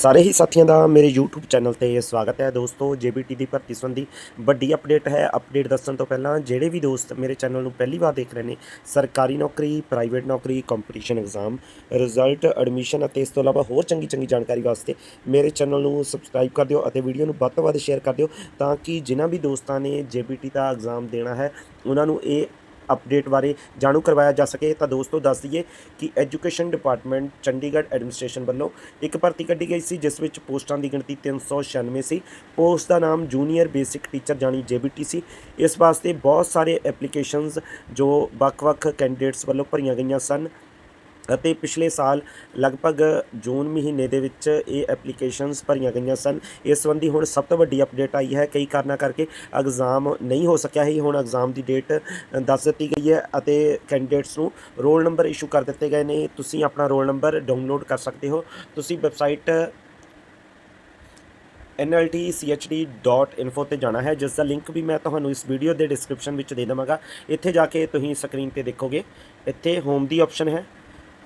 ਸਾਰੇ ਹੀ ਸਾਥੀਆਂ ਦਾ ਮੇਰੇ YouTube ਚੈਨਲ ਤੇ ਸਵਾਗਤ ਹੈ ਦੋਸਤੋ JBT ਦੀ ਭਰਤੀ ਸੰਬੰਧੀ ਵੱਡੀ ਅਪਡੇਟ ਹੈ। ਅਪਡੇਟ ਦੱਸਣ ਤੋਂ ਪਹਿਲਾਂ ਜਿਹੜੇ ਵੀ ਦੋਸਤ ਮੇਰੇ ਚੈਨਲ ਨੂੰ ਪਹਿਲੀ ਵਾਰ ਦੇਖ ਰਹੇ ਨੇ, ਸਰਕਾਰੀ ਨੌਕਰੀ ਪ੍ਰਾਈਵੇਟ ਨੌਕਰੀ ਕੰਪੀਟੀਸ਼ਨ ਐਗਜ਼ਾਮ ਰਿਜ਼ਲਟ ਐਡਮਿਸ਼ਨ ਅਤੇ ਇਸ ਤੋਂ ਇਲਾਵਾ ਹੋਰ ਚੰਗੀ ਚੰਗੀ ਜਾਣਕਾਰੀ ਵਾਸਤੇ ਮੇਰੇ ਚੈਨਲ ਨੂੰ ਸਬਸਕ੍ਰਾਈਬ ਕਰ ਦਿਓ ਅਤੇ ਵੀਡੀਓ ਨੂੰ ਵੱਧ ਤੋਂ ਵੱਧ ਸ਼ੇਅਰ ਕਰ ਦਿਓ ਤਾਂ ਕਿ ਜਿਨ੍ਹਾਂ ਵੀ ਦੋਸਤਾਂ ਨੇ JBT ਦਾ ਐਗਜ਼ਾਮ ਦੇਣਾ ਹੈ, ਉਹਨਾਂ ਨੂੰ ਇਹ ਅਪਡੇਟ ਬਾਰੇ ਜਾਣੂ ਕਰਵਾਇਆ ਜਾ ਸਕੇ। ਤਾਂ ਦੋਸਤੋ, ਦੱਸ ਦਈਏ ਕਿ ਐਜੂਕੇਸ਼ਨ ਡਿਪਾਰਟਮੈਂਟ ਚੰਡੀਗੜ੍ਹ ਐਡਮਿਨਿਸਟ੍ਰੇਸ਼ਨ ਵੱਲੋਂ ਇੱਕ ਭਰਤੀ ਕੱਢੀ ਗਈ ਸੀ, ਜਿਸ ਵਿੱਚ ਪੋਸਟਾਂ ਦੀ ਗਿਣਤੀ 396 ਸੀ ਪੋਸਟ ਦਾ ਨਾਮ ਜੂਨੀਅਰ ਬੇਸਿਕ ਟੀਚਰ ਜਾਨੀ JBT ਸੀ। ਇਸ ਵਾਸਤੇ ਬਹੁਤ ਸਾਰੇ ਐਪਲੀਕੇਸ਼ਨਸ ਜੋ ਵੱਖ-ਵੱਖ ਕੈਂਡੀਡੇਟਸ ਵੱਲੋਂ ਭਰੀਆਂ ਗਈਆਂ ਸਨ। ਅਤੇ ਪਿਛਲੇ ਸਾਲ ਲਗਭਗ ਜੂਨ ਮਹੀਨੇ ਦੇ ਵਿੱਚ ਇਹ ਐਪਲੀਕੇਸ਼ਨਸ ਭਰੀਆਂ ਗਈਆਂ ਸਨ। ਇਸ ਸੰਬੰਧੀ ਹੁਣ ਸਭ ਤੋਂ ਵੱਡੀ ਅਪਡੇਟ ਆਈ ਹੈ। ਕਈ ਕਾਰਨਾਂ ਕਰਕੇ ਐਗਜ਼ਾਮ ਨਹੀਂ ਹੋ ਸਕਿਆ ਹੈ ਹੁਣ ਐਗਜ਼ਾਮ ਦੀ ਡੇਟ ਦੱਸ ਦਿੱਤੀ ਗਈ ਹੈ ਅਤੇ ਕੈਂਡੀਡੇਟਸ ਨੂੰ ਰੋਲ ਨੰਬਰ ਇਸ਼ੂ ਕਰ ਦਿੱਤੇ ਗਏ ਨੇ। ਤੁਸੀਂ ਆਪਣਾ ਰੋਲ ਨੰਬਰ ਡਾਊਨਲੋਡ ਕਰ ਸਕਦੇ ਹੋ। ਤੁਸੀਂ ਵੈਬਸਾਈਟ nltchd.info ਤੇ ਜਾਣਾ ਹੈ। ਜਿਸ ਦਾ ਲਿੰਕ ਵੀ ਮੈਂ ਤੁਹਾਨੂੰ ਇਸ ਵੀਡੀਓ ਦੇ ਡਿਸਕ੍ਰਿਪਸ਼ਨ ਵਿੱਚ ਦੇ ਦੇਵਾਂਗਾ। ਇੱਥੇ ਜਾ ਕੇ ਤੁਸੀਂ ਸਕਰੀਨ ਤੇ ਦੇਖੋਗੇ। ਇੱਥੇ ਹੋਮ ਦੀ ਆਪਸ਼ਨ ਹੈ।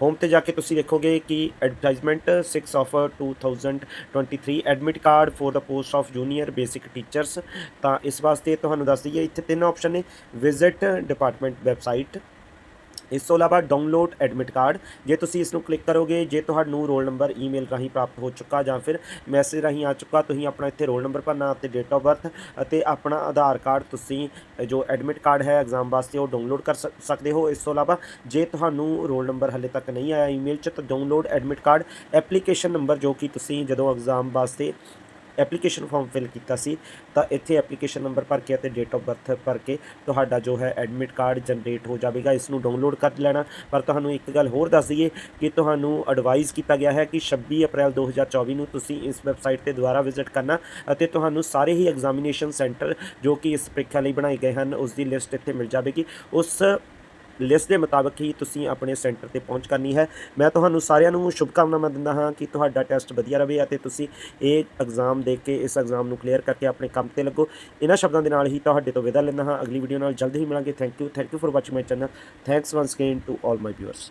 ਹੋਮ ਤੇ ਜਾ ਕੇ ਤੁਸੀਂ ਦੇਖੋਗੇ ਕਿ advertisement 6 of 2023 admit card for the post of junior basic teachers ਤਾਂ ਇਸ ਵਾਸਤੇ ਤੁਹਾਨੂੰ ਦੱਸ ਦਈਏ, ਇੱਥੇ ਤਿੰਨ ਆਪਸ਼ਨ ਨੇ ਵਿਜ਼ਿਟ ਡਿਪਾਰਟਮੈਂਟ ਵੈਬਸਾਈਟ ਇਸ ਤੋਂ ਇਲਾਵਾ ਡਾਊਨਲੋਡ ਐਡਮਿਟ ਕਾਰਡ ਜੇ ਤੁਸੀਂ ਇਸ ਨੂੰ ਕਲਿੱਕ ਕਰੋਗੇ, ਜੇ ਤੁਹਾਨੂੰ ਰੋਲ ਨੰਬਰ ਈਮੇਲ ਰਾਹੀਂ ਪ੍ਰਾਪਤ ਹੋ ਚੁੱਕਾ ਜਾਂ ਫਿਰ ਮੈਸੇਜ ਰਾਹੀਂ ਆ ਚੁੱਕਾ, ਤੁਸੀਂ ਆਪਣਾ ਇੱਥੇ ਰੋਲ ਨੰਬਰ ਭਰਨਾ ਅਤੇ ਡੇਟ ਆਫ ਬਰਥ ਅਤੇ ਆਪਣਾ ਆਧਾਰ ਕਾਰਡ ਤੁਸੀਂ ਜੋ ਐਡਮਿਟ ਕਾਰਡ ਹੈ ਐਗਜ਼ਾਮ ਵਾਸਤੇ ਉਹ ਡਾਊਨਲੋਡ ਕਰ ਸਕਦੇ ਹੋ। ਇਸ ਤੋਂ ਇਲਾਵਾ ਜੇ ਤੁਹਾਨੂੰ ਰੋਲ ਨੰਬਰ ਹਲੇ ਤੱਕ ਨਹੀਂ ਆਇਆ ਈਮੇਲ 'ਚ, ਤਾਂ download admit card application number ਜੋ ਕਿ ਤੁਸੀਂ ਜਦੋਂ ਐਗਜ਼ਾਮ ਵਾਸਤੇ ਐਪਲੀਕੇਸ਼ਨ ਫਾਰਮ ਫਿਲ ਕੀਤਾ ਸੀ, ਤਾਂ ਇੱਥੇ ਐਪਲੀਕੇਸ਼ਨ ਨੰਬਰ ਭਰ ਕੇ ਅਤੇ ਡੇਟ ਆਫ ਬਰਥ ਭਰ ਕੇ ਤੁਹਾਡਾ ਜੋ ਹੈ ਐਡਮਿਟ ਕਾਰਡ ਜਨਰੇਟ ਹੋ ਜਾਵੇਗਾ ਇਸ ਨੂੰ ਡਾਊਨਲੋਡ ਕਰ ਲੈਣਾ। ਪਰ ਤੁਹਾਨੂੰ ਇੱਕ ਗੱਲ ਹੋਰ ਦੱਸ ਦਈਏ ਕਿ ਤੁਹਾਨੂੰ ਐਡਵਾਈਸ ਕੀਤਾ ਗਿਆ ਹੈ ਕਿ 26 ਅਪ੍ਰੈਲ 2024 ਨੂੰ ਤੁਸੀਂ ਇਸ ਵੈਬਸਾਈਟ ਤੇ ਦੁਬਾਰਾ ਵਿਜ਼ਿਟ ਕਰਨਾ ਅਤੇ ਤੁਹਾਨੂੰ ਸਾਰੇ ਹੀ ਐਗਜ਼ਾਮੀਨੇਸ਼ਨ ਸੈਂਟਰ ਜੋ ਕਿ ਇਸ ਪ੍ਰੀਖਿਆ ਲਈ ਬਣਾਏ ਗਏ ਹਨ ਉਸ ਦੀ ਲਿਸਟ ਇੱਥੇ ਮਿਲ ਜਾਵੇਗੀ। ਉਸ ਲਿਸਟ ਦੇ ਮੁਤਾਬਕ ਹੀ ਤੁਸੀਂ ਆਪਣੇ ਸੈਂਟਰ ਤੇ ਪਹੁੰਚ ਕਰਨੀ ਹੈ। ਮੈਂ ਤੁਹਾਨੂੰ ਸਾਰਿਆਂ ਨੂੰ ਸ਼ੁਭਕਾਮਨਾਵਾਂ ਦਿੰਦਾ ਹਾਂ ਕਿ ਤੁਹਾਡਾ ਟੈਸਟ ਵਧੀਆ ਰਹੇ ਅਤੇ ਤੁਸੀਂ ਇਹ ਐਗਜ਼ਾਮ ਦੇ ਕੇ, ਇਸ ਐਗਜ਼ਾਮ ਨੂੰ ਕਲੀਅਰ ਕਰਕੇ ਆਪਣੇ ਕੰਮ ਤੇ ਲੱਗੋ। ਇਹਨਾਂ ਸ਼ਬਦਾਂ ਦੇ ਨਾਲ ਹੀ ਤੁਹਾਡੇ ਤੋਂ ਵਿਦਾ ਲੈਂਦਾ ਹਾਂ। ਅਗਲੀ ਵੀਡੀਓ ਨਾਲ ਜਲਦੀ ਹੀ ਮਿਲਾਂਗੇ। Thank you thank you for watching my channel thanks once again to all my viewers